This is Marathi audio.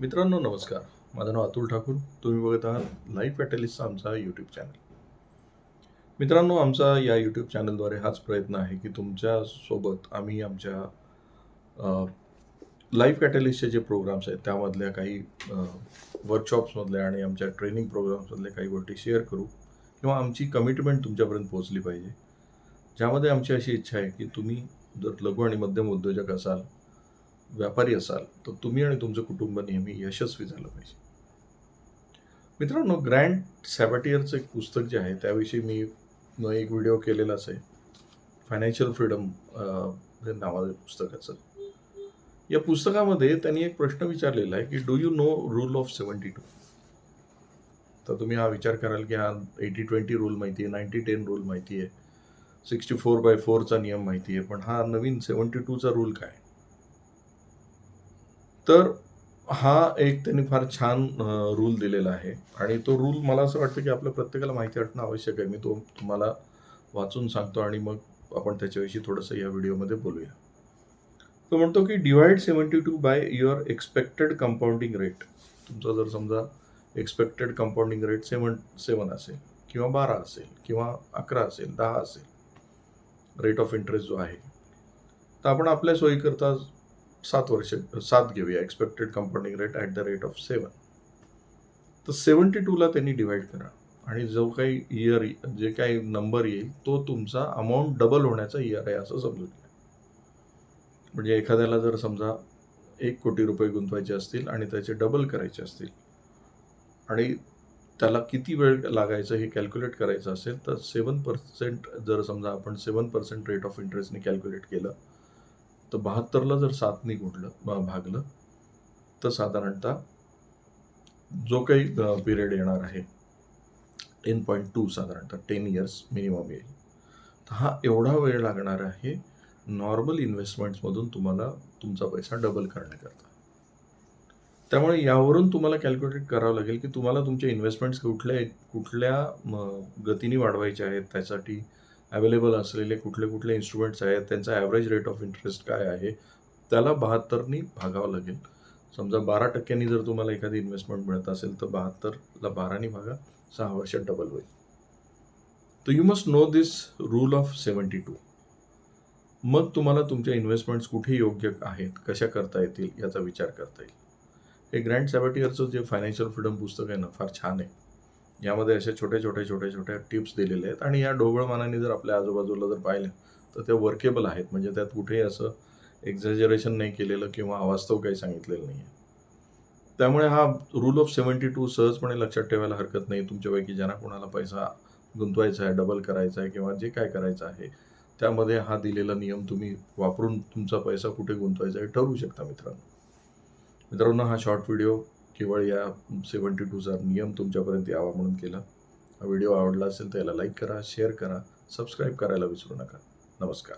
मित्रांनो नमस्कार. माझं नाव अतुल ठाकूर. तुम्ही बघत आहात लाईफ कॅटलिस्टचा आमचा यूट्यूब चॅनल मित्रांनो आमचा या यूट्यूब चॅनलद्वारे हाच प्रयत्न आहे की तुमच्यासोबत आम्ही आमच्या लाईफ कॅटलिस्टचे जे प्रोग्राम्स आहेत त्यामधल्या काही वर्कशॉप्समधल्या आणि आमच्या ट्रेनिंग प्रोग्राम्समधल्या काही गोष्टी शेअर करू किंवा आमची कमिटमेंट तुमच्यापर्यंत पोहोचली पाहिजे. ज्यामध्ये आमची अशी इच्छा आहे की तुम्ही जर लघु आणि मध्यम उद्योजक असाल व्यापारी असाल तर तुम्ही आणि तुमचं कुटुंब नेहमी यशस्वी झालं पाहिजे. मित्रांनो ग्रँड सॅबॅटियरचं एक पुस्तक जे आहे त्याविषयी मी एक व्हिडिओ केलेलाच आहे फायनान्शियल फ्रीडम हे नावाचं पुस्तकाचं या पुस्तकामध्ये त्यांनी एक प्रश्न विचारलेला आहे की do you know rule of seventy two तर तुम्ही हा विचार कराल की हा एटी ट्वेंटी रूल माहिती आहे नाईन्टी टेन रूल माहिती आहे सिक्स्टी फोर बाय फोरचा नियम माहिती आहे पण हा नवीन सेवन्टी टूचा रूल काय? तर हा एक त्यांनी फार छान रूल दिलेला आहे. आणि तो रूल मला असं वाटतं की आपल्या प्रत्येकाला माहिती असणं आवश्यक आहे. मी तो तुम्हाला वाचून सांगतो आणि मग आपण त्याच्याविषयी थोडंसं या व्हिडिओमध्ये बोलूया. तो म्हणतो की divide seventy two by your expected compounding rate तुमचा जर समजा expected compounding rate seven seven असेल किंवा बारा असेल किंवा अकरा असेल दहा असेल रेट ऑफ इंटरेस्ट जो आहे तर आपण आपल्या सोयीकरता सात वर्ष सात घेऊया expected compounding rate at the rate of seven तर सेवन्टी टूला त्यांनी डिवाईड करा. आणि जो काही इयर जे काही नंबर येईल तो तुमचा अमाऊंट डबल होण्याचा इयर आहे असं समजून घ्या. म्हणजे एखाद्याला जर समजा एक कोटी रुपये गुंतवायचे असतील आणि त्याचे डबल करायचे असतील आणि त्याला किती वेळ लागायचं हे कॅल्क्युलेट करायचं असेल तर सेवन पर्सेंट जर समजा आपण सेवन पर्सेंट रेट ऑफ इंटरेस्टने कॅल्क्युलेट केलं तर बहात्तरला जर सातने गुडलं भागलं तर साधारणतः जो काही पिरियड येणार आहे टेन पॉईंट टू साधारणतः टेन इयर्स मिनिमम येईल. तर हा एवढा वेळ लागणार आहे नॉर्मल इन्व्हेस्टमेंट्समधून तुम्हाला तुमचा पैसा डबल करण्याकरता. त्यामुळे यावरून तुम्हाला कॅल्क्युलेट करावं लागेल की तुम्हाला तुमचे इन्व्हेस्टमेंट्स कुठल्या कुठल्या गतीने वाढवायचे आहेत त्यासाठी अवेलेबल असलेले कुठले कुठले इन्स्ट्रुमेंट्स आहेत त्यांचा ॲव्हरेज रेट ऑफ इंटरेस्ट काय आहे त्याला बहात्तरनी भागावं लागेल. समजा बारा टक्क्यांनी जर तुम्हाला एखादी इन्व्हेस्टमेंट मिळत असेल तर बहात्तरला बारानी भागा सहा वर्षात डबल होईल. तर you must know this rule of seventy two मग तुम्हाला तुमच्या इन्व्हेस्टमेंट्स कुठे योग्य आहेत कशा करता येतील याचा विचार करता येईल. हे ग्रँड सॅबॅटियरचं जे फायनान्शियल फ्रीडम पुस्तक आहे ना फार छान आहे. यामध्ये असे छोटे छोटे छोटे छोटे टिप्स दिलेले आहेत. आणि या ढोबळमानाने जर आपल्या आजूबाजूला जर पाहिलं तर ते वर्केबल आहेत. म्हणजे त्यात कुठेही असं एक्झॅजरेशन नाही केलेलं किंवा अवास्तव काही सांगितलेलं नाही आहे त्यामुळे हा रूल ऑफ सेवन्टी टू सहजपणे लक्षात ठेवायला हरकत नाही. तुमच्यापैकी ज्यांना कोणाला पैसा गुंतवायचा आहे डबल करायचा आहे किंवा जे काय करायचं आहे त्यामध्ये हा दिलेला नियम तुम्ही वापरून तुमचा पैसा कुठे गुंतवायचा हे ठरवू शकता मित्रांनो. मित्रांनो हा शॉर्ट व्हिडिओ केवळ या सेवन्टी टूचा नियम तुमच्यापर्यंत यावा म्हणून केला. हा व्हिडिओ आवडला असेल तर याला लाईक करा शेअर करा सबस्क्राईब करायला विसरू नका. नमस्कार.